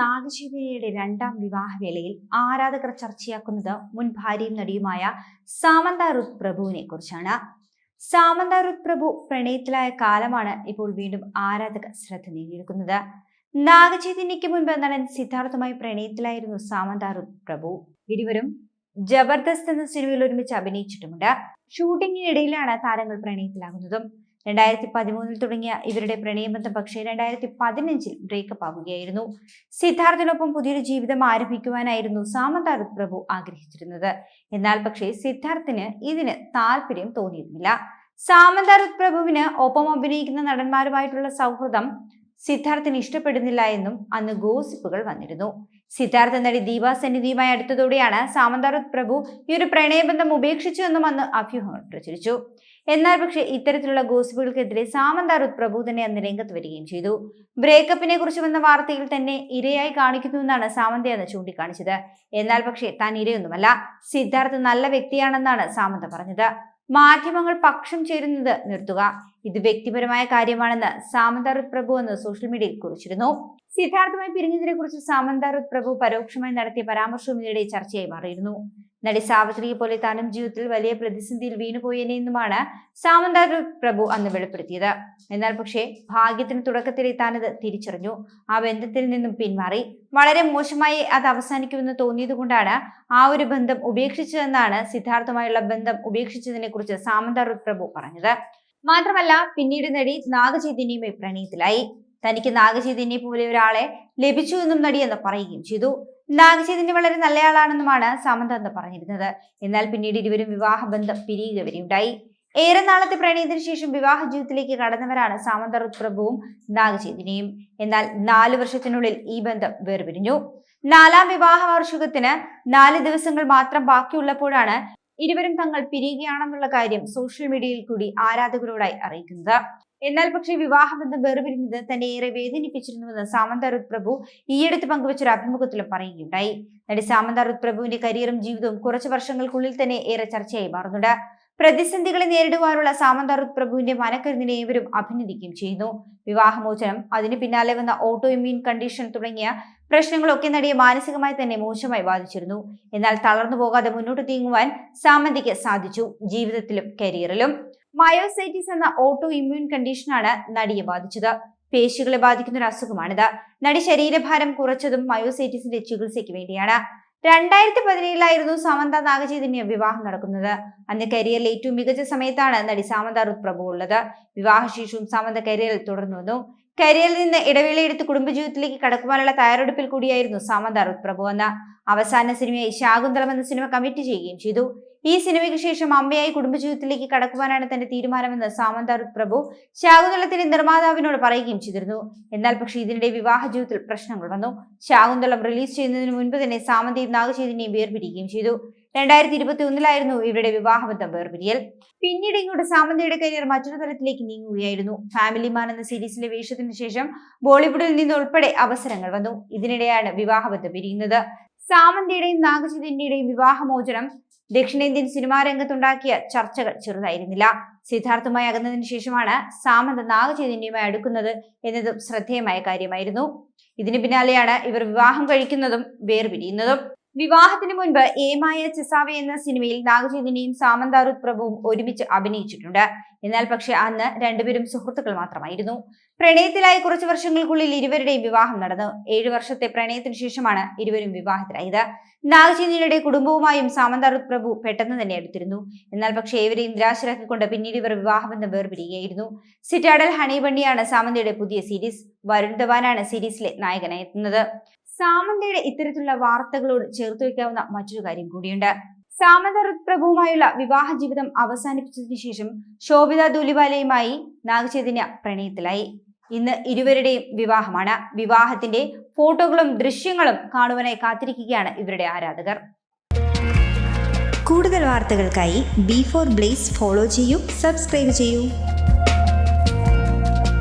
നാഗചൈതന്യയുടെ രണ്ടാം വിവാഹവേളയിൽ ആരാധകർ ചർച്ചയാക്കുന്നത് മുൻ ഭാര്യയും നടിയുമായ സാമന്ത റുത് പ്രഭുവിനെ കുറിച്ചാണ്. സാമന്ത റുത് പ്രഭു പ്രണയത്തിലായ കാലമാണ് ഇപ്പോൾ വീണ്ടും ആരാധകർ ശ്രദ്ധ നേടിയെടുക്കുന്നത്. നാഗചൈതന്യയ്ക്ക് മുൻപ് നടൻ സിദ്ധാർത്ഥുമായി പ്രണയത്തിലായിരുന്നു സാമന്ത റുത് പ്രഭു. ഇരുവരും ജബർദസ്ത് എന്ന സിനിമയിൽ ഒരുമിച്ച് അഭിനയിച്ചിട്ടുമുണ്ട്. ഷൂട്ടിങ്ങിനിടയിലാണ് താരങ്ങൾ പ്രണയത്തിലാകുന്നതും. രണ്ടായിരത്തി പതിമൂന്നിൽ തുടങ്ങിയ ഇവരുടെ പ്രണയബന്ധം പക്ഷേ രണ്ടായിരത്തി പതിനഞ്ചിൽ ബ്രേക്കപ്പ് ആവുകയായിരുന്നു. സിദ്ധാർത്ഥിനൊപ്പം പുതിയൊരു ജീവിതം ആരംഭിക്കുവാനായിരുന്നു സാമന്ത റുത് പ്രഭു ആഗ്രഹിച്ചിരുന്നത്. എന്നാൽ പക്ഷേ സിദ്ധാർത്ഥിന് ഇതിന് താല്പര്യം തോന്നിയിരുന്നില്ല. സാമന്ത പ്രഭുവിന് ഒപ്പം അഭിനയിക്കുന്ന നടന്മാരുമായിട്ടുള്ള സൗഹൃദം സിദ്ധാർത്ഥിന് ഇഷ്ടപ്പെടുന്നില്ല എന്നും അന്ന് ഗോസിപ്പുകൾ വന്നിരുന്നു. സിദ്ധാർത്ഥ നടി ദീപ സന്നിധിയുമായി അടുത്തതോടെയാണ് സാമന്താരത് പ്രഭു ഈ ഒരു പ്രണയബന്ധം ഉപേക്ഷിച്ചു എന്നും അന്ന് അഭ്യൂഹങ്ങൾ പ്രചരിച്ചു. എന്നാൽ പക്ഷേ ഇത്തരത്തിലുള്ള ഗോസിപ്പുകൾക്കെതിരെ സാമന്താരത് പ്രഭു തന്നെ അന്ന് രംഗത്ത് വരികയും ചെയ്തു. ബ്രേക്കപ്പിനെ കുറിച്ച് വന്ന വാർത്തയിൽ തന്നെ ഇരയായി കാണിക്കുന്നുവെന്നാണ് സാമന്ത അന്ന് ചൂണ്ടിക്കാണിച്ചത്. എന്നാൽ പക്ഷേ താൻ ഇരയൊന്നുമല്ല സിദ്ധാർത്ഥ് നല്ല വ്യക്തിയാണെന്നാണ് സാമന്ത പറഞ്ഞത്. മാധ്യമങ്ങൾ പക്ഷം ചേരുന്നത് നിർത്തുക. ഇത് വ്യക്തിപരമായ കാര്യമാണെന്ന് സാമന്ത റുത് പ്രഭു എന്ന് സോഷ്യൽ മീഡിയയിൽ കുറിച്ചിരുന്നു. സിദ്ധാർത്ഥുമായി പിരിഞ്ഞതിനെ കുറിച്ച് സാമന്ത റുത് പ്രഭു പരോക്ഷമായി നടത്തിയ പരാമർശവും ഇതിനിടെ ചർച്ചയായി മാറിയിരുന്നു. നടി സാവിത്രിയെ പോലെ താനും ജീവിതത്തിൽ വലിയ പ്രതിസന്ധിയിൽ വീണുപോയെന്നുമാണ് സാമന്ത റുത് പ്രഭു അന്ന് വെളിപ്പെടുത്തിയത്. എന്നാൽ പക്ഷേ ഭാഗ്യത്തിന് തുടക്കത്തിലെ താനത് തിരിച്ചറിഞ്ഞു. ആ ബന്ധത്തിൽ നിന്നും പിന്മാറി. വളരെ മോശമായി അത് അവസാനിക്കുമെന്ന് തോന്നിയതുകൊണ്ടാണ് ആ ഒരു ബന്ധം ഉപേക്ഷിച്ചതെന്നാണ് സിദ്ധാർത്ഥുമായുള്ള ബന്ധം ഉപേക്ഷിച്ചതിനെ കുറിച്ച് സാമന്ത റുത് പ്രഭു പറഞ്ഞത്. മാത്രമല്ല പിന്നീട് നടി നാഗചൈതന്യയുമായി പ്രണയത്തിലായി. തനിക്ക് നാഗചൈതന്യ പോലെ ഒരാളെ ലഭിച്ചു എന്നും നടി എന്ന് പറയുകയും ചെയ്തു. നാഗചൈതന്യ വളരെ നല്ലയാളാണെന്നുമാണ് സമന്ത എന്ന് പറഞ്ഞിരുന്നത്. എന്നാൽ പിന്നീട് ഇരുവരും വിവാഹബന്ധം പിരിയുക വരെയുണ്ടായി ഏറെ നാളത്തെ പ്രണയത്തിന് ശേഷം വിവാഹ ജീവിതത്തിലേക്ക് കടന്നവരാണ് സാമന്ത പ്രഭുവും നാഗചൈതന്യയും. എന്നാൽ നാലു വർഷത്തിനുള്ളിൽ ഈ ബന്ധം വേർപിരിഞ്ഞു. നാലാം വിവാഹ വാർഷികത്തിന് നാല് ദിവസങ്ങൾ മാത്രം ബാക്കിയുള്ളപ്പോഴാണ് ഇരുവരും തങ്ങൾ പിരിയുകയാണെന്നുള്ള കാര്യം സോഷ്യൽ മീഡിയയിൽ കൂടി ആരാധകരോടായി അറിയിക്കുന്നത്. എന്നാൽ പക്ഷേ വിവാഹബന്ധം വേർപിരിഞ്ഞത് തന്നെ ഏറെ വേദനിപ്പിച്ചിരുന്നുവെന്ന് സാമന്ത പ്രഭു ഈയടുത്ത് പങ്കുവച്ച ഒരു അഭിമുഖത്തിലും പറയുകയുണ്ടായി. നടി സാമന്ത പ്രഭുവിന്റെ കരിയറും ജീവിതവും കുറച്ച് വർഷങ്ങൾക്കുള്ളിൽ തന്നെ ഏറെ ചർച്ചയായി മാറുന്നുണ്ട്. പ്രതിസന്ധികളെ നേരിടുവാനുള്ള സാമന്ത റുത് പ്രഭുവിന്റെ മനക്കരുതിനെ ഇവരും അഭിനന്ദിക്കുകയും ചെയ്യുന്നു. വിവാഹമോചനം അതിന് പിന്നാലെ വന്ന ഓട്ടോ ഇമ്മ്യൂൺ കണ്ടീഷൻ തുടങ്ങിയ പ്രശ്നങ്ങളൊക്കെ നടിയെ മാനസികമായി തന്നെ മോശമായി ബാധിച്ചിരുന്നു. എന്നാൽ തളർന്നു പോകാതെ മുന്നോട്ട് നീങ്ങുവാൻ സാമന്തിക്ക് സാധിച്ചു. ജീവിതത്തിലും കരിയറിലും. മയോസൈറ്റിസ് എന്ന ഓട്ടോ ഇമ്മ്യൂൺ കണ്ടീഷനാണ് നടിയെ ബാധിച്ചത്. പേശികളെ ബാധിക്കുന്ന ഒരു അസുഖമാണിത്. നടി ശരീരഭാരം കുറച്ചതും മയോസൈറ്റിസിന്റെ ചികിത്സയ്ക്ക് വേണ്ടിയാണ്. രണ്ടായിരത്തി പതിനേഴിലായിരുന്നു സാമന്ത നാഗചൈതന്യ വിവാഹം നടക്കുന്നത്. അന്ന് കരിയറിൽ ഏറ്റവും മികച്ച സമയത്താണ് നടി സാമന്ത റുത് പ്രഭു ഉള്ളത്. വിവാഹശേഷവും സാമന്ത കരിയറിൽ തുടർന്നു വന്നു. കരിയറിൽ നിന്ന് ഇടവേളയെടുത്ത് കുടുംബജീവിതത്തിലേക്ക് കടക്കുവാനുള്ള തയ്യാറെടുപ്പിൽ കൂടിയായിരുന്നു സാമന്ത റുത് പ്രഭു എന്ന അവസാന സിനിമയായി ശാകുന്തളം എന്ന സിനിമ കമ്മിറ്റ് ചെയ്യുകയും ചെയ്തു. ഈ സിനിമയ്ക്ക് ശേഷം അമ്മയായി കുടുംബജീവിതത്തിലേക്ക് കടക്കുവാനാണ് തന്റെ തീരുമാനമെന്ന് സാമന്ത പ്രഭു ശാകുന്തളത്തിന്റെ നിർമ്മാതാവിനോട് പറയുകയും ചെയ്തിരുന്നു. എന്നാൽ പക്ഷേ ഇതിനിടെ വിവാഹ ജീവിതത്തിൽ പ്രശ്നങ്ങൾ വന്നു. ശാകുന്തളം റിലീസ് ചെയ്യുന്നതിന് മുൻപ് തന്നെ സാമന്തയും നാഗചേതിനെയും വേർപിരിക്കുകയും ചെയ്തു. രണ്ടായിരത്തി ഇരുപത്തി ഒന്നിലായിരുന്നു ഇവരുടെ വിവാഹബന്ധം വേർപിരിയൽ. പിന്നീട് ഇങ്ങോട്ട് സാമന്തയുടെ കരിയർ മറ്റൊരു തലത്തിലേക്ക് നീങ്ങുകയായിരുന്നു. ഫാമിലി മാൻ എന്ന സീരീസിലെ വേഷത്തിന് ശേഷം ബോളിവുഡിൽ നിന്ന് ഉൾപ്പെടെ അവസരങ്ങൾ വന്നു. ഇതിനിടെയാണ് വിവാഹബന്ധം പിരിയുന്നത്. സാമന്തയുടെയും നാഗചിതിന്റെയും വിവാഹമോചനം ദക്ഷിണേന്ത്യൻ സിനിമാ രംഗത്തുണ്ടാക്കിയ ചർച്ചകൾ ചെറുതായിരുന്നില്ല. സിദ്ധാർത്ഥുമായി അകന്നതിന് ശേഷമാണ് സാമന്ത നാഗചൈതന്യവുമായി അടുക്കുന്നത് എന്നതും ശ്രദ്ധേയമായ കാര്യമായിരുന്നു. ഇതിന് പിന്നാലെയാണ് ഇവർ വിവാഹം കഴിക്കുന്നതും വേർപിരിയുന്നതും. വിവാഹത്തിന് മുൻപ് ഏമായ ചിസാവെ എന്ന സിനിമയിൽ നാഗചൈതന്യയും സാമന്ത റുത് പ്രഭുവും ഒരുമിച്ച് അഭിനയിച്ചിട്ടുണ്ട്. എന്നാൽ പക്ഷെ അന്ന് രണ്ടുപേരും സുഹൃത്തുക്കൾ മാത്രമായിരുന്നു. പ്രണയത്തിലായി കുറച്ചു വർഷങ്ങൾക്കുള്ളിൽ ഇരുവരുടെയും വിവാഹം നടന്നു. ഏഴു വർഷത്തെ പ്രണയത്തിനു ശേഷമാണ് ഇരുവരും വിവാഹത്തിലായത്. നാഗചൈതന്യയുടെ കുടുംബവുമായും സാമന്ത റുത് പ്രഭു പെട്ടെന്ന് തന്നെ അടുത്തിരുന്നു. എന്നാൽ പക്ഷേ ഏവരെയും നിരാശരാക്കിക്കൊണ്ട് പിന്നീട് ഇവർ വിവാഹബന്ധം വേർപിരിയുകയായിരുന്നു. സിറ്റാഡൽ ഹണി ബണ്ണിയാണ് സാമന്തയുടെ പുതിയ സീരീസ്. വരുൺ ധവാനാണ് സീരീസിലെ നായകനായി എത്തുന്നത്. സാമന്തയുടെ ഇത്തരത്തിലുള്ള വാർത്തകളോട് ചേർത്ത് വയ്ക്കാവുന്ന മറ്റൊരു കാര്യം കൂടിയുണ്ട്. സാമന്ത പ്രഭുവുമായുള്ള വിവാഹ ജീവിതം അവസാനിപ്പിച്ചതിനു ശേഷം ശോഭിത ദുലിവാലയുമായി നാഗചൈതന്യ പ്രണയത്തിലായി. ഇന്ന് ഇരുവരുടെയും വിവാഹമാണ്. വിവാഹത്തിന്റെ ഫോട്ടോകളും ദൃശ്യങ്ങളും കാണുവാനായി കാത്തിരിക്കുകയാണ് ഇവരുടെ ആരാധകർ. കൂടുതൽ വാർത്തകൾക്കായി ബി ഫോർ ബ്ലേസ് ഫോളോ ചെയ്യൂ സബ്സ്ക്രൈബ് ചെയ്യൂ.